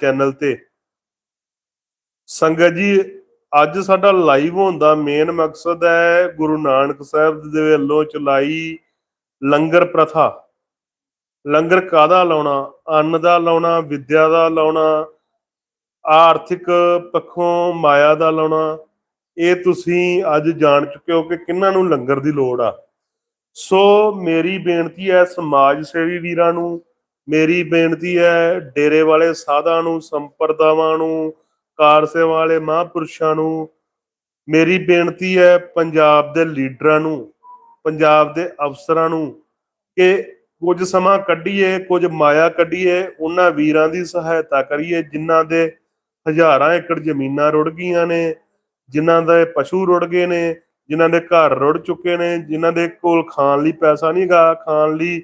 Channel ਤੇ। ਸੰਗਤ ਜੀ, ਅੱਜ ਸਾਡਾ ਲਾਈਵ ਹੋਣ ਦਾ ਮੇਨ ਮਕਸਦ ਹੈ ਗੁਰੂ ਨਾਨਕ ਸਾਹਿਬ ਦੇ ਵੱਲੋਂ ਚਲਾਈ ਲੰਗਰ ਪ੍ਰਥਾ। ਲੰਗਰ ਕਾਦਾ ਲਾਉਣਾ? ਅੰਨ ਦਾ ਲਾਉਣਾ, ਵਿਦਿਆ ਦਾ ਲਾਉਣਾ, ਆਰਥਿਕ ਪੱਖੋਂ ਮਾਇਆ ਦਾ ਲਾਉਣਾ। ਇਹ ਤੁਸੀਂ ਅੱਜ ਜਾਣ ਚੁੱਕੇ ਹੋ ਕਿ ਕਿੰਨਾਂ ਨੂੰ ਲੰਗਰ ਦੀ ਲੋੜ ਆ। ਸੋ ਮੇਰੀ ਬੇਨਤੀ ਹੈ ਸਮਾਜ ਸੇਵੀ ਵੀਰਾਂ ਨੂੰ ਮੇਰੀ ਬੇਨਤੀ ਹੈ, ਡੇਰੇ ਵਾਲੇ ਸਾਧਾਂ ਨੂੰ, ਸੰਪਰਦਾਵਾਂ ਨੂੰ, ਕਾਰ ਸੇਵਾ ਵਾਲੇ ਮਹਾਂਪੁਰਸ਼ਾਂ ਨੂੰ, ਮੇਰੀ ਬੇਨਤੀ ਹੈ ਪੰਜਾਬ ਦੇ ਲੀਡਰਾਂ ਨੂੰ, ਪੰਜਾਬ ਦੇ ਅਫਸਰਾਂ ਨੂੰ, ਕਿ ਕੁਝ ਸਮਾਂ ਕੱਢੀਏ, ਕੁਝ ਮਾਇਆ ਕੱਢੀਏ, ਉਹਨਾਂ ਵੀਰਾਂ ਦੀ ਸਹਾਇਤਾ ਕਰੀਏ, ਜਿਨ੍ਹਾਂ ਦੇ ਹਜ਼ਾਰਾਂ ਏਕੜ ਜ਼ਮੀਨਾਂ ਰੁੜ ਗਈਆਂ ਨੇ, ਜਿਨ੍ਹਾਂ ਦੇ ਪਸ਼ੂ ਰੁੜ ਗਏ ਨੇ, ਜਿਨ੍ਹਾਂ ਦੇ ਘਰ ਰੁੜ ਚੁੱਕੇ ਨੇ, ਜਿਨ੍ਹਾਂ ਦੇ ਕੋਲ ਖਾਣ ਲਈ ਪੈਸਾ ਨਹੀਂਗਾ ਖਾਣ ਲਈ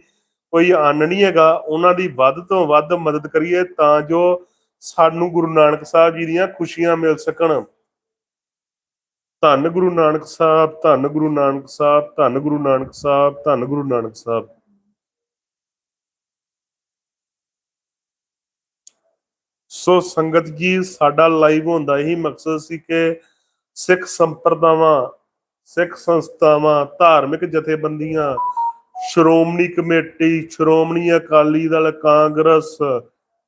ਕੋਈ ਅੰਨ ਨਹੀਂ ਹੈਗਾ, ਉਹਨਾਂ ਦੀ ਵੱਧ ਤੋਂ ਵੱਧ ਮਦਦ ਕਰੀਏ ਤਾਂ ਜੋ ਸਾਨੂੰ ਗੁਰੂ ਨਾਨਕ ਸਾਹਿਬ ਜੀ ਦੀਆਂ ਖੁਸ਼ੀਆਂ ਮਿਲ ਸਕਣ। ਧੰਨ ਗੁਰੂ ਨਾਨਕ ਸਾਹਿਬ, ਧੰਨ ਗੁਰੂ ਨਾਨਕ ਸਾਹਿਬ, ਧੰਨ ਗੁਰੂ ਨਾਨਕ ਸਾਹਿਬ, ਧੰਨ ਗੁਰੂ ਨਾਨਕ ਸਾਹਿਬ। ਸੋ ਸੰਗਤ ਜੀ, ਸਾਡਾ ਲਾਈਵ ਹੋਣ ਦਾ ਇਹੀ ਮਕਸਦ ਸੀ ਕਿ ਸਿੱਖ ਸੰਪਰਦਾਵਾਂ, ਸਿੱਖ ਸੰਸਥਾਵਾਂ, ਧਾਰਮਿਕ ਜਥੇਬੰਦੀਆਂ Shiromani committee, Shiromani Akali Dal, Congress,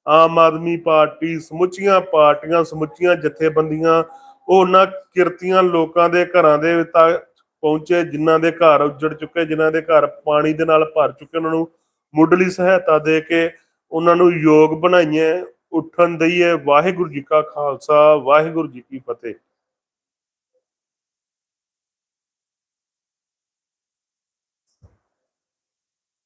Aam Aadmi party, ਸਮੁੱਚੀਆਂ ਪਾਰਟੀਆਂ, ਸਮੁੱਚੀਆਂ ਜਥੇਬੰਦੀਆਂ, ਉਹਨਾਂ ਕਿਰਤੀਆਂ ਲੋਕਾਂ ਦੇ ਘਰਾਂ ਦੇ ਤੱਕ ਪਹੁੰਚੇ, ਜਿਨ੍ਹਾਂ ਦੇ ਘਰ ਉੱਜੜ ਚੁੱਕੇ, ਜਿਨ੍ਹਾਂ ਦੇ ਘਰ ਪਾਣੀ ਦੇ ਨਾਲ ਭਰ ਚੁੱਕੇ, ਉਹਨਾਂ ਨੂੰ ਮੁੱਢਲੀ ਸਹਾਇਤਾ ਦੇ ਕੇ ਉਹਨਾਂ ਨੂੰ ਯੋਗ ਬਣਾਈਏ, ਉੱਠਣ ਦਈਏ। ਵਾਹਿਗੁਰੂ ਜੀ ਕਾ ਖਾਲਸਾ, ਵਾਹਿਗੁਰੂ ਜੀ ਕੀ ਫਤਿਹ।